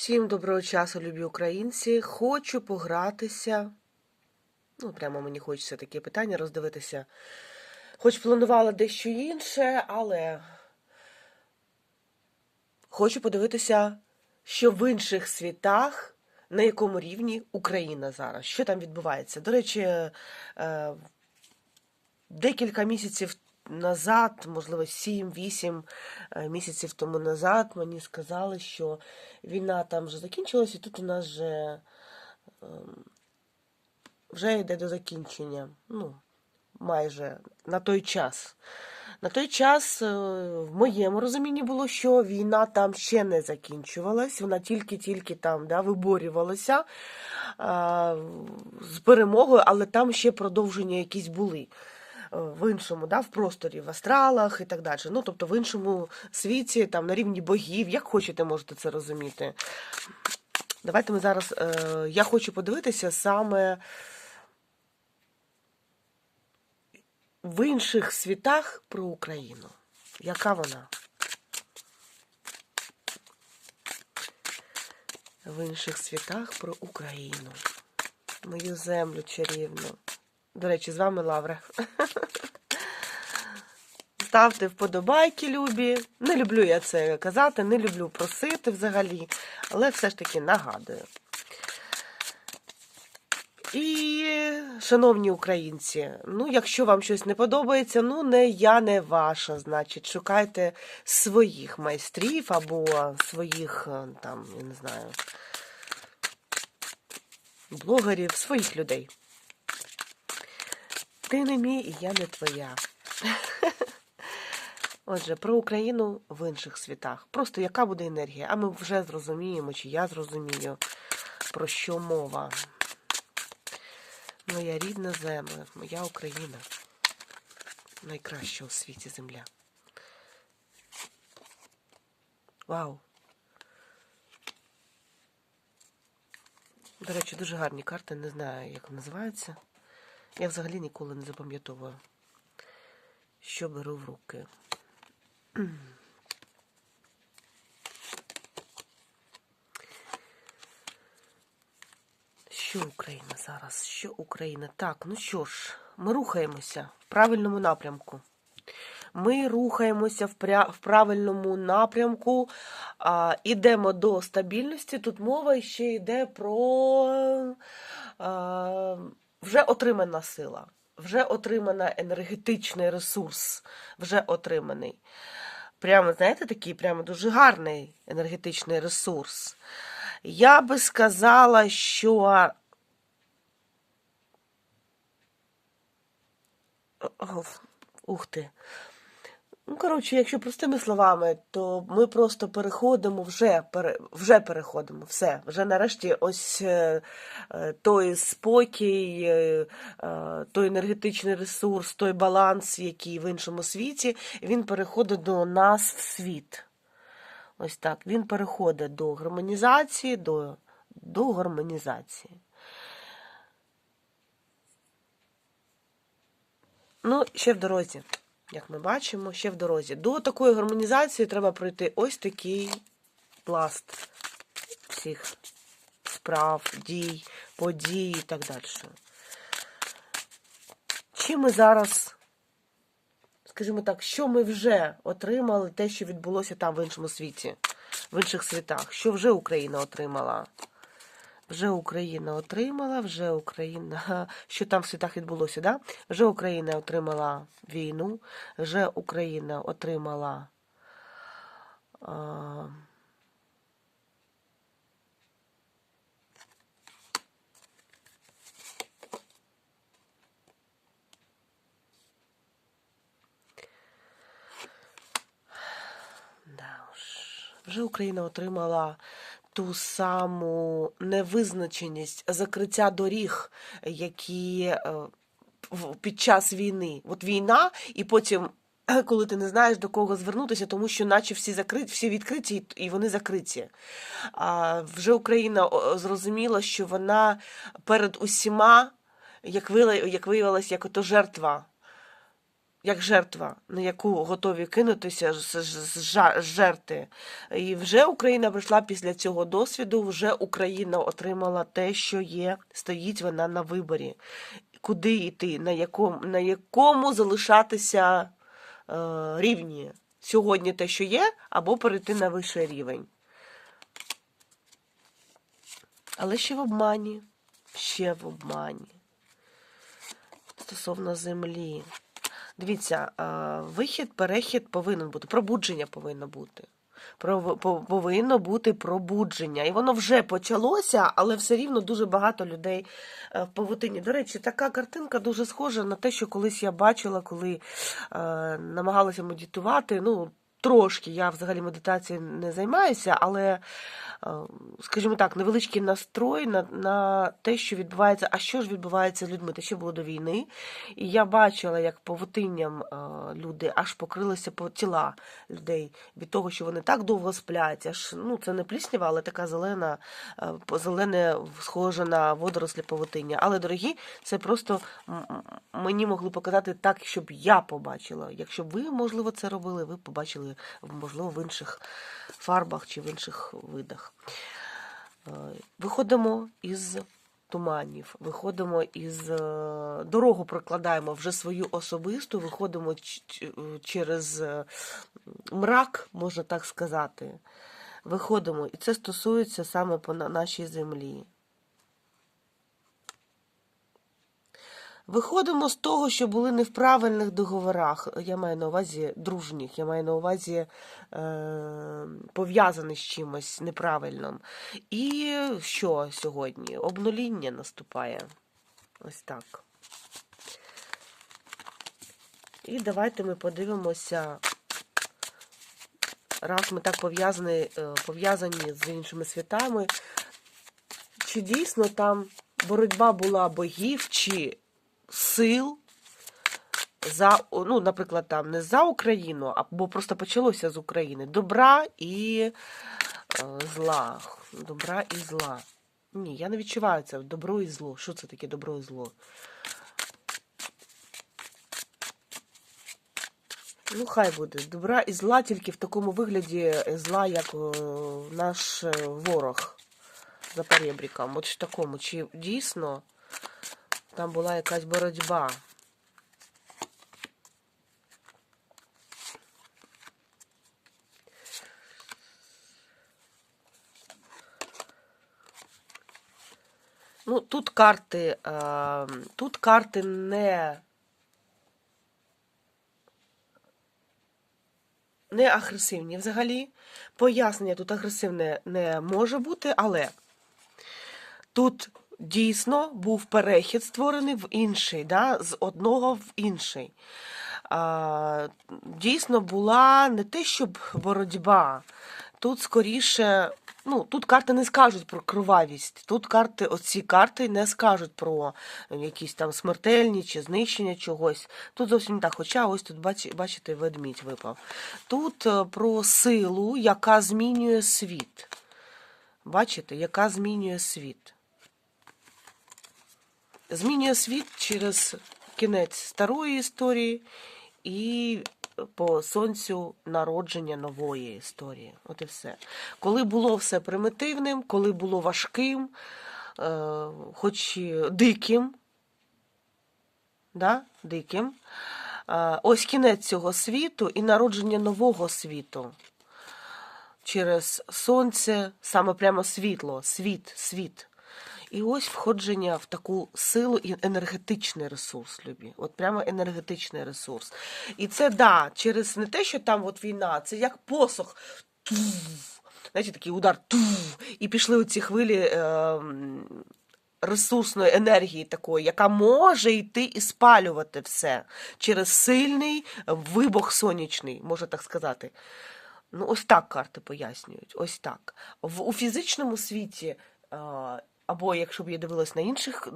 Всім доброго часу, любі українці. Хочу погратися. Ну, прямо мені хочеться таке питання роздивитися. Хоч планувала дещо інше, але хочу подивитися, що в інших світах, на якому рівні Україна зараз, що там відбувається. До речі, е, декілька місяців назад, можливо, 7-8 е, місяців тому назад, мені сказали, що війна там вже закінчилась, і тут у нас вже, ем, вже йде до закінчення. Ну, майже на той час. На той час, е, в моєму розумінні було, що війна там ще не закінчувалась, вона тільки-тільки там да, виборювалася а, з перемогою, але там ще продовження якісь були. Е, В іншому, да, в просторі, в астралах і так далі. Ну, тобто в іншому світі, там, на рівні богів, як хочете, можете це розуміти. Давайте ми зараз. Е, я хочу подивитися саме в інших світах про Україну. Яка вона? В інших світах про Україну. Мою землю чарівну. До речі, з вами Лавра. Ставте вподобайки, любі. Не люблю я це казати, не люблю просити взагалі, але все ж таки нагадую. І, шановні українці, ну, якщо вам щось не подобається, ну, не я, не ваша, значить, шукайте своїх майстрів або своїх, е, там, я не знаю, блогерів, своїх людей. Ти не мій, і я не твоя. Отже, про Україну в інших світах. Просто яка буде енергія? А ми вже зрозуміємо, чи я зрозумію, про що мова. Моя рідна земля, моя Україна. Найкраща у світі земля. Вау! До речі, дуже гарні карти, не знаю, як називаються. Я взагалі ніколи не запам'ятовую, що беру в руки. Що Україна зараз? Що Україна? Так, ну що ж, ми рухаємося в правильному напрямку. Ми рухаємося в, пря... в правильному напрямку, а, ідемо до стабільності. Тут мова ще йде про а, вже отримана сила, вже отримана енергетичний ресурс, вже отриманий. Прямо, знаєте, такий прямо дуже гарний енергетичний ресурс. Я би сказала, що. Ух ти. Ну, коротше, якщо простими словами, то ми просто переходимо, вже пере, вже переходимо, все. Вже нарешті ось е, е, той спокій, е, той енергетичний ресурс, той баланс, який в іншому світі, він переходить до нас в світ. Ось так. Він переходить до гармонізації, до, до гармонізації. Ну, ще в дорозі, як ми бачимо, ще в дорозі. До такої гармонізації треба пройти ось такий пласт всіх справ, дій, подій і так далі. Чим ми зараз, скажімо так, що ми вже отримали, те, що відбулося там в іншому світі, в інших світах, що вже Україна отримала? Вже Україна отримала, вже Україна, що там в світах відбулося, да? Вже Україна отримала війну, вже Україна отримала а. Вже Україна отримала ту саму невизначеність закриття доріг, які е, під час війни. От війна, і потім, коли ти не знаєш до кого звернутися, тому що наче всі закриті, всі відкриті, і- вони закриті. А вже Україна зрозуміла, що вона перед усіма, як вила- як виявилось, як ото жертва. Як жертва, на яку готові кинутися з, жерти. І вже Україна прийшла після цього досвіду, вже Україна отримала те, що є, стоїть вона на виборі. Куди йти, на якому, на якому залишатися е, рівні. Сьогодні те, що є, або перейти на вищий рівень. Але ще в обмані, ще в обмані. Стосовно землі. Дивіться, вихід, перехід повинен бути, пробудження повинно бути. Повинно бути пробудження. І воно вже почалося, але все рівно дуже багато людей е, в павутині. До речі, така картинка дуже схожа на те, що колись я бачила, коли е, намагалася медитувати. Ну, трошки я взагалі медитацією не займаюся, але, е, скажімо так, невеличкий настрой на, на те, що відбувається. А що ж відбувається з людьми? Те ще було до війни. І я бачила, як павутинням е, люди аж покрилися по тіла людей від того, що вони так довго сплять. Аж ну це не пліснява, але така зелена, е, зелене, схоже на водорослі павутиння. Але дорогі, це просто мені могли показати так, щоб я побачила. Якщо ви, можливо, це робили, ви побачили, можливо, в інших фарбах чи в інших видах. Е, Виходимо із туманів, виходимо із е, дорогу прокладаємо вже свою особисту, виходимо через е, мрак, можна так сказати. Виходимо, і це стосується саме по нашій землі. Виходимо з того, що були не в правильних договорах. Я маю на увазі дружніх, я маю на увазі е, пов'язаних з чимось неправильним. І що сьогодні? Обнуління наступає. Ось так. І давайте ми подивимося, раз ми так пов'язані, е, пов'язані з іншими святами, чи дійсно там боротьба була богів чи сил за, ну, наприклад, там не за Україну, або просто почалося з України. Добра і е, зла. Добра і зла. Ні, я не відчуваю це. Добро і зло. Що це таке добро і зло? Ну, хай буде. Добра і зла тільки в такому вигляді зла, як е, наш е, ворог за перебріком. От в такому. Чи дійсно там була якась боротьба? Ну, тут карти, е, тут карти не, не агресивні взагалі. Пояснення тут агресивне не може бути, але тут дійсно був перехід створений в інший, да, з одного в інший. А, дійсно була не те, щоб боротьба. Тут скоріше, ну, тут карти не скажуть про кровавість. Тут карти, оці карти не скажуть про якісь там смертельні чи знищення чогось. Тут зовсім так. Хоча ось тут бач- бачите, ведмідь випав. Тут е, про силу, яка змінює світ. Бачите, яка змінює світ. Змінює світ через кінець старої історії і по сонцю народження нової історії. От і все. Коли було все примітивним, коли було важким, е, хоч диким, да? диким, е, ось кінець цього світу і народження нового світу. Через сонце, саме прямо світло, світ, світ. І ось входження в таку силу і енергетичний ресурс, любі. От прямо енергетичний ресурс. І це да, через не те, що там от війна, це як посох. Знаєте, такий удар, тув, і пішли оці хвилі е, ресурсної енергії такої, яка може йти і спалювати все через сильний вибух сонячний, можна так сказати. Ну, ось так карти пояснюють. Ось так. В, у фізичному світі, е, або якщо б я дивилась на інших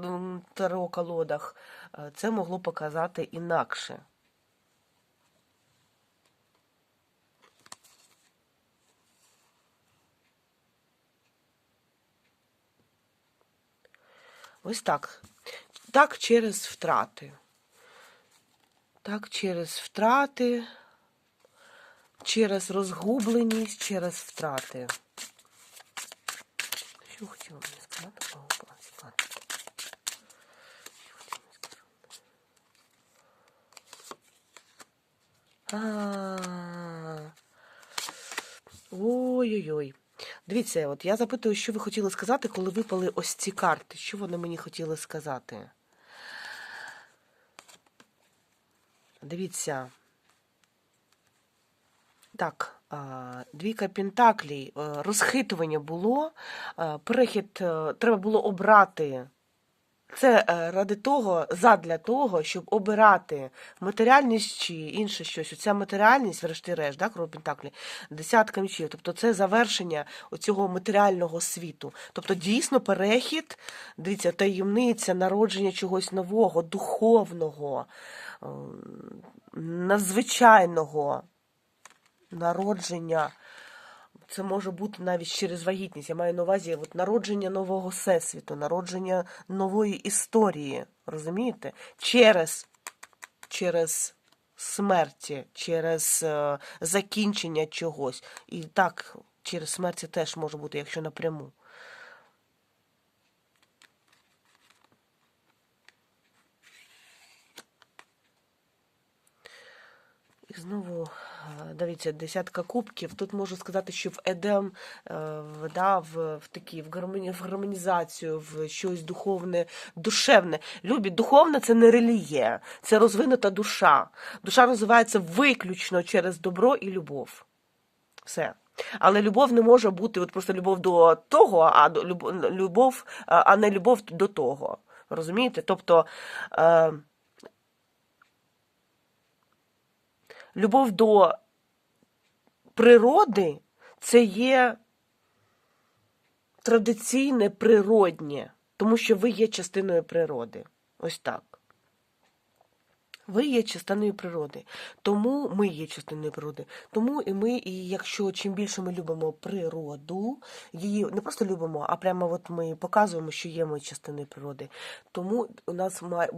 таро-колодах, е, це могло показати інакше. Ось так. Так через втрати. Так, через втрати, через розгубленість, через втрати. Що хотіла мені сказати? О, клас, клас. Що хотіла мені сказати? А. Ой-ой-ой. Дивіться, от я запитую, що ви хотіли сказати, коли випали ось ці карти. Що вони мені хотіли сказати? Дивіться. Так, двійка Пентаклей, е, розхитування було, е, перехід е, треба було обрати. Це ради того, задля того, щоб обирати матеріальність чи інше щось. Оця матеріальність, врешті-решт, да, кров Пентаклі, десятка мечів. Тобто це завершення оцього матеріального світу. Тобто дійсно перехід, дивіться, таємниця, народження чогось нового, духовного, е, надзвичайного народження. Це може бути навіть через вагітність. Я маю на увазі от, народження нового всесвіту, народження нової історії. Розумієте? Через, через смерті, через е, закінчення чогось. І так, через смерті теж може бути, якщо напряму. І знову, дивіться, десятка кубків. Тут можу сказати, що в Едем, е, в, да, в, в такі, в, гармоні, в гармонізацію, в щось духовне, душевне. Любі, духовне це не релігія, це розвинута душа. Душа розвивається виключно через добро і любов. Все. Але любов не може бути от просто любов до того, а до любов, а не любов до того. Розумієте? Тобто. Е, любов до природи це є традиційне природнє, тому що ви є частиною природи. Ось так. Ви є частиною природи, тому ми є частиною природи. Тому і ми, і якщо чим більше ми любимо природу, її не просто любимо, а прямо от ми показуємо, що є ми частиною природи. Тому у нас має,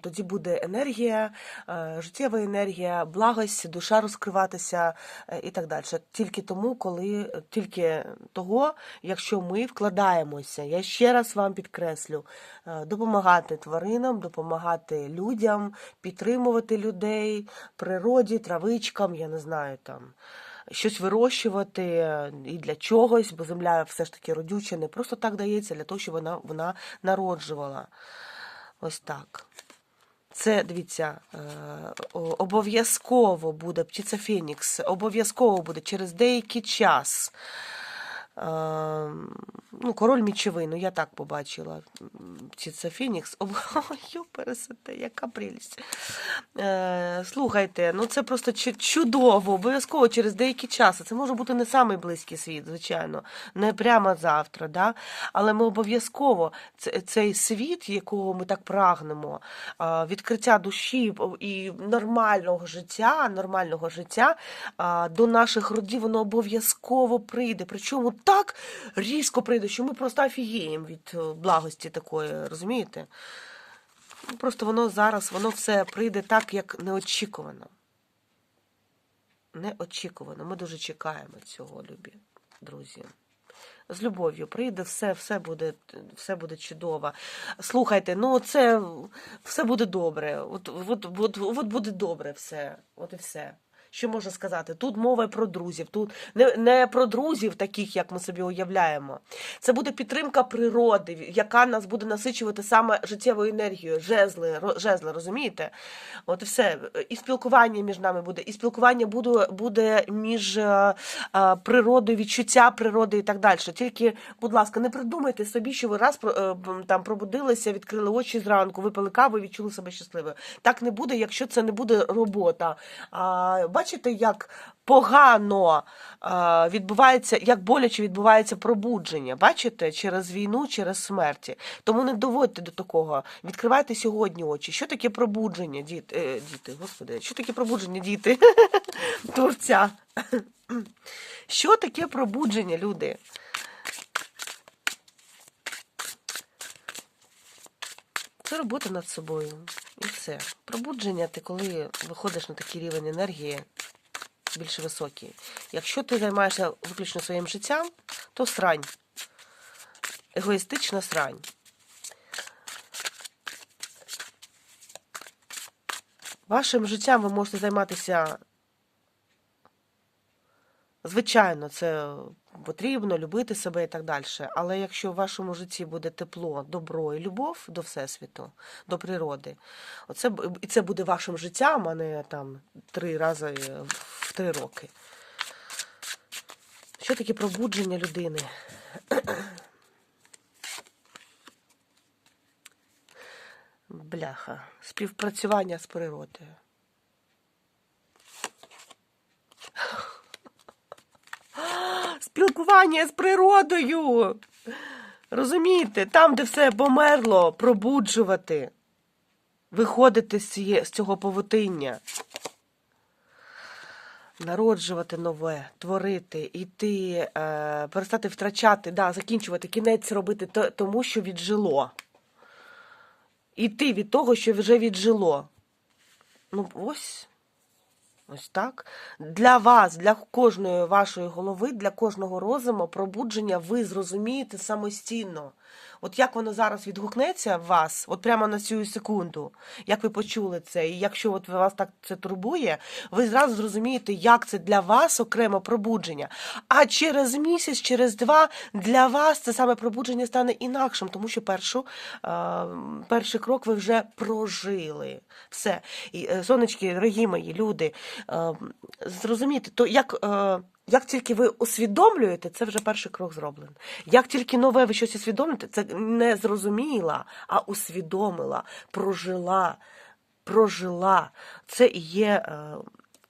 тоді буде енергія, е, життєва енергія, благость, душа розкриватися е, і так далі. Тільки тому, коли тільки того, якщо ми вкладаємося, я ще раз вам підкреслю, е, допомагати тваринам, допомагати людям, підтримувати людей, природі, травичкам, я не знаю там. Щось вирощувати і для чогось, бо земля все ж таки родюча, не просто так дається, для того, щоб вона, вона народжувала. Ось так. Це, дивіться, е, обов'язково буде птиця Фенікс, обов'язково буде через деякий час. Е, Ну, король мічовий, ну я так побачила. М, Птиця Фенікс. Об... Ой, пересете, яка прелість. Е, слухайте, ну це просто чудово, обов'язково через деякий час. Це може бути не самий близький світ, звичайно, не прямо завтра, да? але ми обов'язково цей світ, якого ми так прагнемо, відкриття душі і нормального життя, нормального життя до наших родів, воно обов'язково прийде. Причому так різко прийде, що ми просто офігіємо від е, благості такої, розумієте? Ну, Просто воно зараз, воно все прийде так, як неочікувано. Неочікувано. Ми дуже чекаємо цього, любі друзі. З любов'ю прийде, все, все буде, все буде чудово. Слухайте, ну це все буде добре. От, от, от, от буде добре все. От і все. Що можна сказати? Тут мова про друзів, тут не, не про друзів, таких, як ми собі уявляємо. Це буде підтримка природи, яка нас буде насичувати саме життєвою енергією, жезли, жезли, розумієте? От і все. І спілкування між нами буде, і спілкування буде, буде між е, е, природою, відчуття природи і так далі. Тільки, будь ласка, не придумайте собі, що ви раз е, там пробудилися, відкрили очі зранку, випили каву і відчули себе щасливою. Так не буде, якщо це не буде робота. Бачите, як погано а, відбувається, як боляче відбувається пробудження. Бачите, через війну, через смерті. Тому не доводьте до такого. Відкривайте сьогодні очі. Що таке пробудження, діти? Е, діти, господи, що таке пробудження, діти? Творця. Що таке пробудження, люди? Це робота над собою. І все. Пробудження ти коли виходиш на такий рівень енергії більш високий. Якщо ти займаєшся виключно своїм життям, то срань. Егоїстична срань. Вашим життям ви можете займатися. Звичайно, це потрібно любити себе і так далі. Але якщо в вашому житті буде тепло, добро і любов до Всесвіту, до природи, оце, і це буде вашим життям, а не там три рази в три роки. Що таке пробудження людини? Бляха, співпрацювання з природою. Спілкування з природою. Розумієте, там, де все померло, пробуджувати, виходити з, цього повутиння, народжувати нове, творити, йти, е, перестати втрачати, да, закінчувати, кінець робити тому, що віджило. Іти від того, що вже віджило. Ну, ось. Ось так. Для вас, для кожної вашої голови, для кожного розуму пробудження ви зрозумієте самостійно. От як воно зараз відгукнеться в вас, от прямо на цю секунду, як ви почули це, і якщо от вас так це турбує, ви зразу зрозумієте, як це для вас окремо пробудження. А через місяць, через два для вас це саме пробудження стане інакшим, тому що першу, е, перший крок ви вже прожили. Все. І, е, сонечки, дорогі мої люди, е, зрозумійте, то як. Е, як тільки ви усвідомлюєте, це вже перший крок зроблений. Як тільки нове ви щось усвідомлюєте, це не зрозуміла, а усвідомила, прожила, прожила. Це і є е,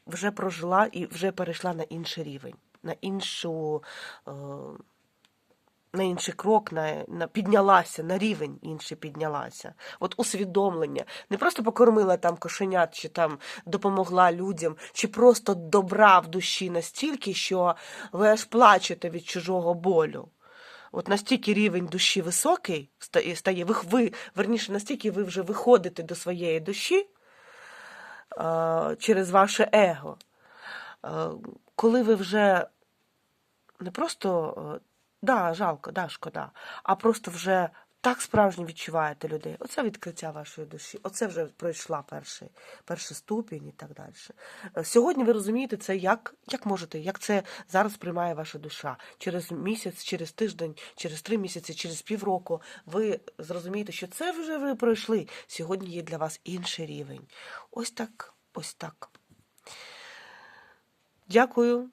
вже прожила і вже перейшла на інший рівень, на іншу. Е, на інший крок, на, на піднялася, на рівень інший піднялася. От усвідомлення. Не просто покормила там кошенят, чи там допомогла людям, чи просто добра в душі настільки, що ви аж плачете від чужого болю. От настільки рівень душі високий стає, ви, ви верніше, настільки ви вже виходите до своєї душі а, через ваше его. А, коли ви вже не просто е, да, жалко, да, шкода, а просто вже так справжньо відчуваєте людей. Оце відкриття вашої душі, оце вже пройшла перший, перший ступінь і так далі. Е, Сьогодні ви розумієте це, як, як можете, як це зараз приймає ваша душа. Через місяць, через тиждень, через три місяці, через півроку ви зрозумієте, що це вже ви пройшли. Сьогодні є для вас інший рівень. Ось так, ось так. Дякую.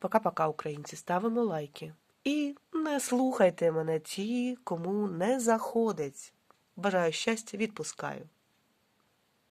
Пока-пока, українці. Ставимо лайки. І не слухайте мене ті, кому не заходить. Бажаю щастя, відпускаю.